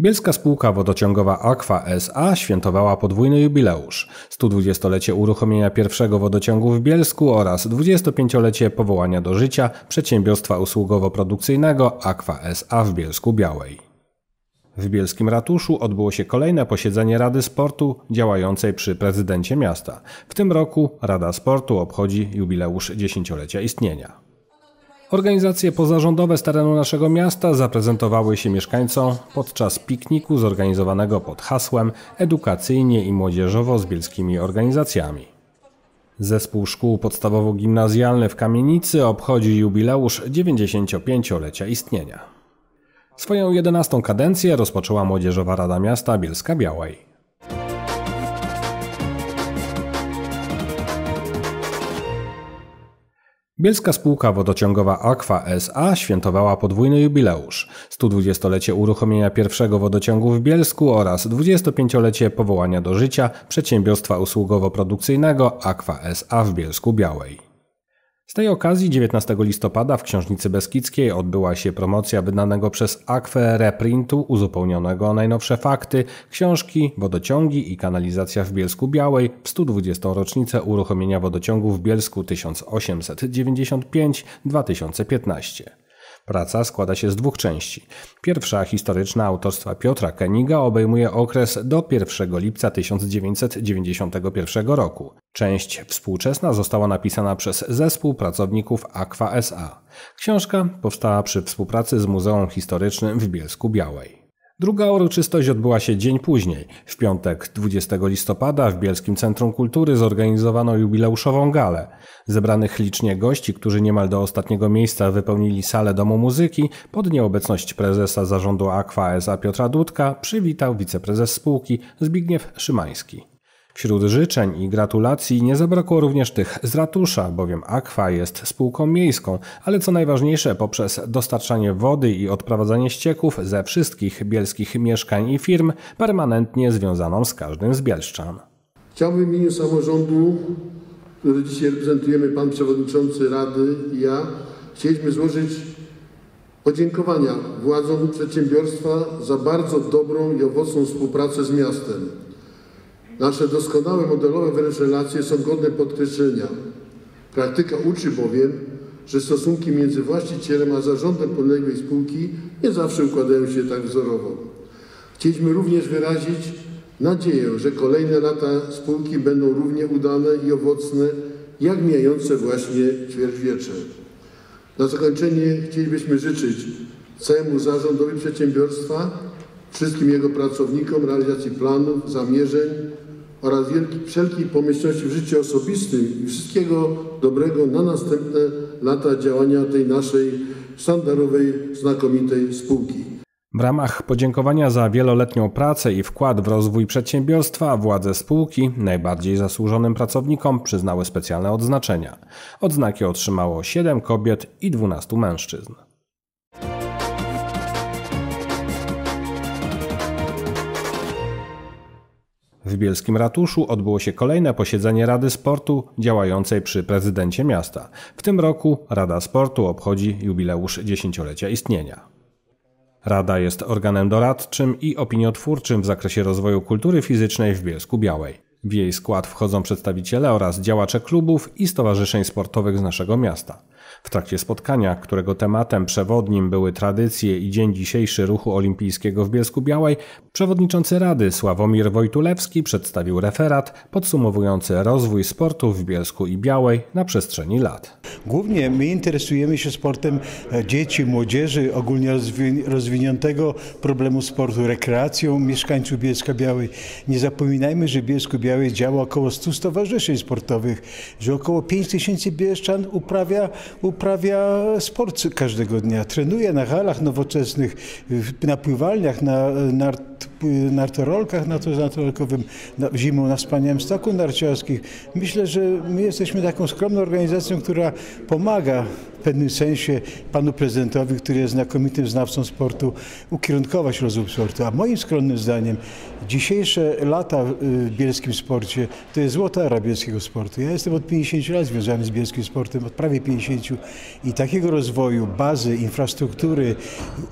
Bielska spółka wodociągowa Aqua SA świętowała podwójny jubileusz 120-lecie uruchomienia pierwszego wodociągu w Bielsku oraz 25-lecie powołania do życia przedsiębiorstwa usługowo-produkcyjnego Aqua SA w Bielsku Białej. W Bielskim Ratuszu odbyło się kolejne posiedzenie Rady Sportu działającej przy prezydencie miasta. W tym roku Rada Sportu obchodzi jubileusz dziesięciolecia istnienia. Organizacje pozarządowe z terenu naszego miasta zaprezentowały się mieszkańcom podczas pikniku zorganizowanego pod hasłem Edukacyjnie i młodzieżowo z bielskimi organizacjami. Zespół szkół podstawowo-gimnazjalny w Kamienicy obchodzi jubileusz 95-lecia istnienia. Swoją 11 kadencję rozpoczęła Młodzieżowa Rada Miasta Bielska Białej. Bielska spółka wodociągowa Aqua SA świętowała podwójny jubileusz 120-lecie uruchomienia pierwszego wodociągu w Bielsku oraz 25-lecie powołania do życia przedsiębiorstwa usługowo-produkcyjnego Aqua SA w Bielsku Białej. Z tej okazji 19 listopada w Książnicy Beskidzkiej odbyła się promocja wydanego przez Akwę reprintu uzupełnionego o najnowsze fakty książki Wodociągi i kanalizacja w Bielsku Białej w 120. rocznicę uruchomienia wodociągu w Bielsku 1895-2015. Praca składa się z dwóch części. Pierwsza, historyczna autorstwa Piotra Keniga, obejmuje okres do 1 lipca 1991 roku. Część współczesna została napisana przez zespół pracowników Aqua SA. Książka powstała przy współpracy z Muzeum Historycznym w Bielsku Białej. Druga uroczystość odbyła się dzień później. W piątek 20 listopada w Bielskim Centrum Kultury zorganizowano jubileuszową galę. Zebranych licznie gości, którzy niemal do ostatniego miejsca wypełnili salę Domu Muzyki, pod nieobecność prezesa zarządu Aqua SA Piotra Dudka przywitał wiceprezes spółki Zbigniew Szymański. Wśród życzeń i gratulacji nie zabrakło również tych z ratusza, bowiem Aqua jest spółką miejską, ale co najważniejsze poprzez dostarczanie wody i odprowadzanie ścieków ze wszystkich bielskich mieszkań i firm permanentnie związaną z każdym z Bielszczan. Chciałbym w imieniu samorządu, który dzisiaj reprezentujemy, Pan Przewodniczący Rady i ja, chcieliśmy złożyć podziękowania władzom przedsiębiorstwa za bardzo dobrą i owocną współpracę z miastem. Nasze doskonałe modelowe wręcz relacje są godne podkreślenia. Praktyka uczy bowiem, że stosunki między właścicielem a zarządem podległej spółki nie zawsze układają się tak wzorowo. Chcieliśmy również wyrazić nadzieję, że kolejne lata spółki będą równie udane i owocne, jak mijające właśnie ćwierćwiecze. Na zakończenie chcielibyśmy życzyć całemu zarządowi przedsiębiorstwa, wszystkim jego pracownikom realizacji planów, zamierzeń, oraz wszelkiej pomyślności w życiu osobistym i wszystkiego dobrego na następne lata działania tej naszej sztandarowej, znakomitej spółki. W ramach podziękowania za wieloletnią pracę i wkład w rozwój przedsiębiorstwa władze spółki najbardziej zasłużonym pracownikom przyznały specjalne odznaczenia. Odznaki otrzymało 7 kobiet i 12 mężczyzn. W Bielskim Ratuszu odbyło się kolejne posiedzenie Rady Sportu działającej przy prezydencie miasta. W tym roku Rada Sportu obchodzi jubileusz dziesięciolecia istnienia. Rada jest organem doradczym i opiniotwórczym w zakresie rozwoju kultury fizycznej w Bielsku Białej. W jej skład wchodzą przedstawiciele oraz działacze klubów i stowarzyszeń sportowych z naszego miasta. W trakcie spotkania, którego tematem przewodnim były tradycje i dzień dzisiejszy ruchu olimpijskiego w Bielsku Białej, przewodniczący Rady Sławomir Wojtulewski przedstawił referat podsumowujący rozwój sportu w Bielsku i Białej na przestrzeni lat. Głównie my interesujemy się sportem e, dzieci, młodzieży, ogólnie rozwiniętego problemu sportu, rekreacją mieszkańców Bielska Białej. Nie zapominajmy, że w Bielsku Białej działa około 100 stowarzyszeń sportowych, że około 5 tysięcy bielszczan uprawia, uprawia sport każdego dnia. Trenuje na halach nowoczesnych, na pływalniach, na nart, nartorolkach, na torze nartorolkowym, na, zimą na wspaniałym stoku narciarskich. Myślę, że my jesteśmy taką skromną organizacją, która pomaga w pewnym sensie panu prezydentowi, który jest znakomitym znawcą sportu, ukierunkować rozwój sportu. A moim skromnym zdaniem dzisiejsze lata w bielskim sporcie to jest złota era bielskiego sportu. Ja jestem od 50 lat związany z bielskim sportem, od prawie 50 i takiego rozwoju, bazy, infrastruktury,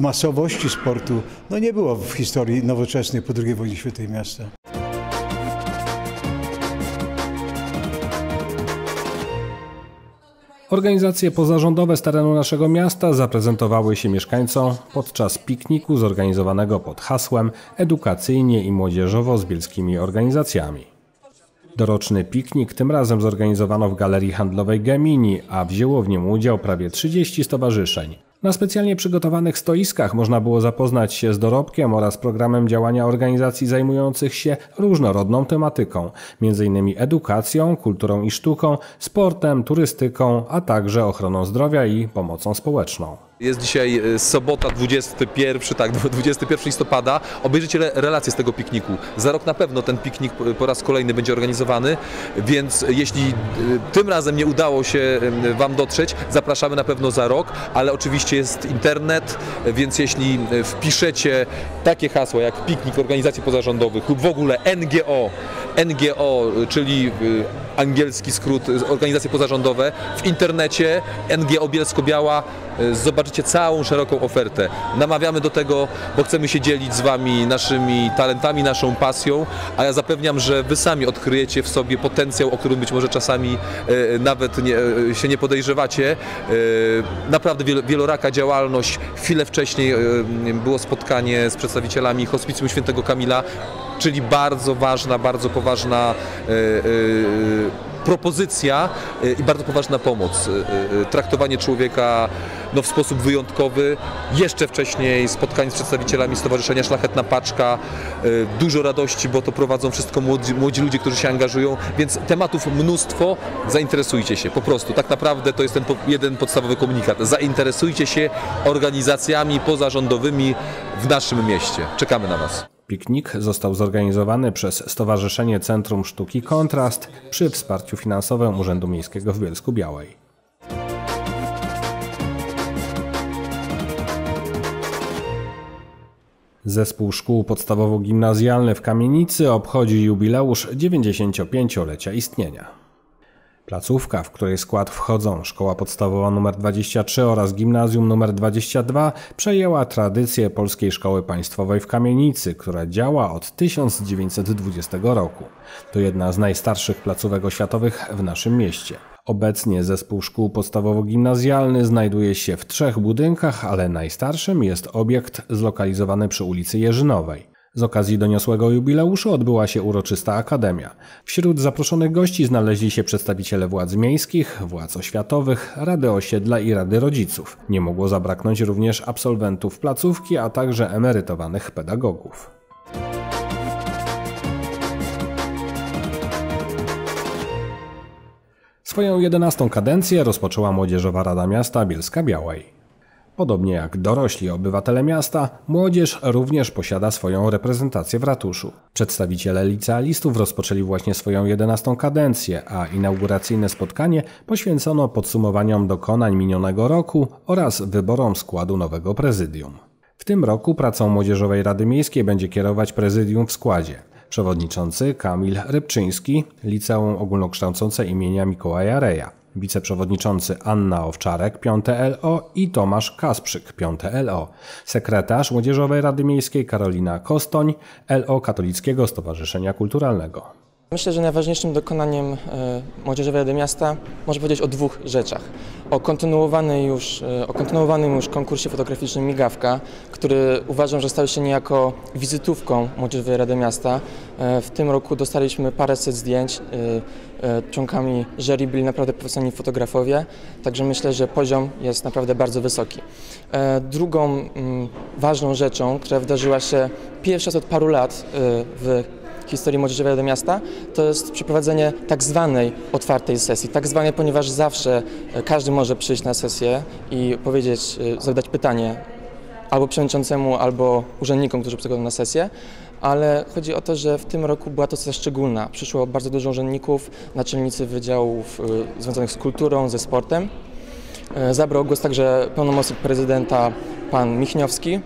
masowości sportu no nie było w historii nowoczesnej po II wojnie świętej miasta. Organizacje pozarządowe z terenu naszego miasta zaprezentowały się mieszkańcom podczas pikniku zorganizowanego pod hasłem Edukacyjnie i młodzieżowo z bielskimi organizacjami. Doroczny piknik tym razem zorganizowano w Galerii Handlowej Gemini, a wzięło w nim udział prawie 30 stowarzyszeń. Na specjalnie przygotowanych stoiskach można było zapoznać się z dorobkiem oraz programem działania organizacji zajmujących się różnorodną tematyką, m.in. edukacją, kulturą i sztuką, sportem, turystyką, a także ochroną zdrowia i pomocą społeczną. Jest dzisiaj e, sobota 21, tak, 21 listopada. Obejrzyjcie re- relacje z tego pikniku. Za rok na pewno ten piknik po- raz kolejny będzie organizowany, więc jeśli e, tym razem nie udało się Wam dotrzeć, zapraszamy na pewno za rok, ale oczywiście jest internet, więc jeśli e, wpiszecie takie hasła jak piknik organizacji pozarządowych lub w ogóle NGO, NGO, czyli angielski skrót, organizacje pozarządowe, w internecie NGO Bielsko-Biała zobaczycie całą szeroką ofertę. Namawiamy do tego, bo chcemy się dzielić z Wami naszymi talentami, naszą pasją, a ja zapewniam, że Wy sami odkryjecie w sobie potencjał, o którym być może czasami e, nawet nie, e, się nie podejrzewacie. E, Naprawdę wielo- wieloraka działalność. Chwilę wcześniej e, było spotkanie z przedstawicielami Hospicjum Świętego Kamila, czyli bardzo ważna, bardzo poważna e, e, propozycja e, i bardzo poważna pomoc. Traktowanie człowieka no, w sposób wyjątkowy. Jeszcze wcześniej spotkanie z przedstawicielami Stowarzyszenia Szlachetna Paczka. Dużo radości, bo to prowadzą wszystko młodzi, młodzi ludzie, którzy się angażują, więc tematów mnóstwo. Zainteresujcie się po prostu. Tak naprawdę to jest ten jeden podstawowy komunikat. Zainteresujcie się organizacjami pozarządowymi w naszym mieście. Czekamy na Was. Piknik został zorganizowany przez Stowarzyszenie Centrum Sztuki Kontrast przy wsparciu finansowym Urzędu Miejskiego w Bielsku Białej. Zespół Szkół Podstawowo-Gimnazjalny w Kamienicy obchodzi jubileusz 95-lecia istnienia. Placówka, w której skład wchodzą Szkoła Podstawowa nr 23 oraz Gimnazjum nr 22, przejęła tradycję Polskiej Szkoły Państwowej w Kamienicy, która działa od 1920 roku. To jedna z najstarszych placówek oświatowych w naszym mieście. Obecnie zespół szkół podstawowo-gimnazjalny znajduje się w trzech budynkach, ale najstarszym jest obiekt zlokalizowany przy ulicy Jerzynowej. Z okazji doniosłego jubileuszu odbyła się uroczysta akademia. Wśród zaproszonych gości znaleźli się przedstawiciele władz miejskich, władz oświatowych, Rady Osiedla i Rady Rodziców. Nie mogło zabraknąć również absolwentów placówki, a także emerytowanych pedagogów. Swoją jedenastą kadencję rozpoczęła Młodzieżowa Rada Miasta Bielska Białej. Podobnie jak dorośli obywatele miasta, młodzież również posiada swoją reprezentację w ratuszu. Przedstawiciele licealistów rozpoczęli właśnie swoją jedenastą kadencję, a inauguracyjne spotkanie poświęcono podsumowaniom dokonań minionego roku oraz wyborom składu nowego prezydium. W tym roku pracą Młodzieżowej Rady Miejskiej będzie kierować prezydium w składzie. Przewodniczący Kamil Rybczyński, Liceum Ogólnokształcące imienia Mikołaja Reja. Wiceprzewodniczący Anna Owczarek, 5 LO i Tomasz Kasprzyk, 5 LO. Sekretarz Młodzieżowej Rady Miejskiej Karolina Kostoń, LO Katolickiego Stowarzyszenia Kulturalnego. Myślę, że najważniejszym dokonaniem e, Młodzieżowej Rady Miasta można powiedzieć o dwóch rzeczach. O, kontynuowanej już, e, o kontynuowanym już konkursie fotograficznym Migawka, który uważam, że stał się niejako wizytówką Młodzieżowej Rady Miasta. E, W tym roku dostaliśmy paręset zdjęć. Członkami jury byli naprawdę profesjonalni fotografowie, także myślę, że poziom jest naprawdę bardzo wysoki. Drugą mm, ważną rzeczą, która wydarzyła się pierwszy raz od paru lat w historii Młodzieżowej Miasta, to jest przeprowadzenie tak zwanej otwartej sesji. Tak zwanej, ponieważ zawsze e, każdy może przyjść na sesję i powiedzieć, e, zadać pytanie albo przewodniczącemu, albo urzędnikom, którzy przychodzą na sesję, ale chodzi o to, że w tym roku była to sesja szczególna. Przyszło bardzo dużo urzędników, naczelnicy wydziałów e, związanych z kulturą, ze sportem Zabrał głos także pełnomocnik prezydenta pan Michniowski.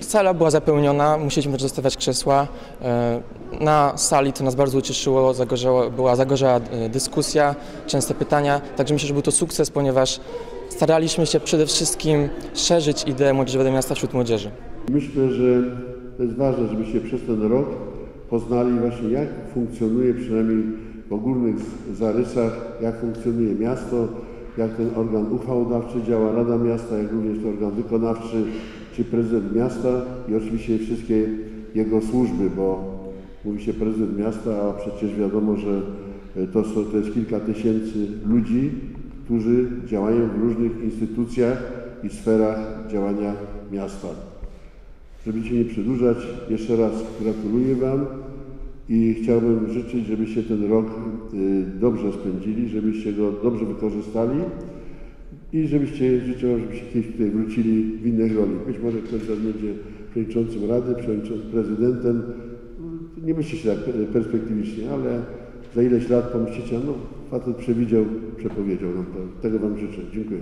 Sala była zapełniona, musieliśmy też zostawiać krzesła. E, Na sali to nas bardzo ucieszyło, zagorzała, była zagorzała e, dyskusja, częste pytania, także myślę, że był to sukces, ponieważ staraliśmy się przede wszystkim szerzyć ideę Młodzieżowego Miasta wśród młodzieży. Myślę, że to jest ważne, żebyście przez ten rok poznali właśnie jak funkcjonuje przynajmniej w ogólnych zarysach, jak funkcjonuje miasto, jak ten organ uchwałodawczy działa, Rada Miasta, jak również ten organ wykonawczy, czy prezydent miasta i oczywiście wszystkie jego służby, bo mówi się prezydent miasta, a przecież wiadomo, że to, są, to jest kilka tysięcy ludzi, którzy działają w różnych instytucjach i sferach działania miasta. Żeby Cię nie przedłużać, jeszcze raz gratuluję Wam i chciałbym życzyć, żebyście ten rok y, dobrze spędzili, żebyście go dobrze wykorzystali i żebyście życzę, żebyście kiedyś tutaj wrócili w innych roli. Być może ktoś z Was będzie przewodniczącym Rady, przewodniczącym prezydentem. Nie myślcie tak perspektywicznie, ale za ileś lat pomyślicie, no facet przewidział, przepowiedział nam to. Tego Wam życzę. Dziękuję.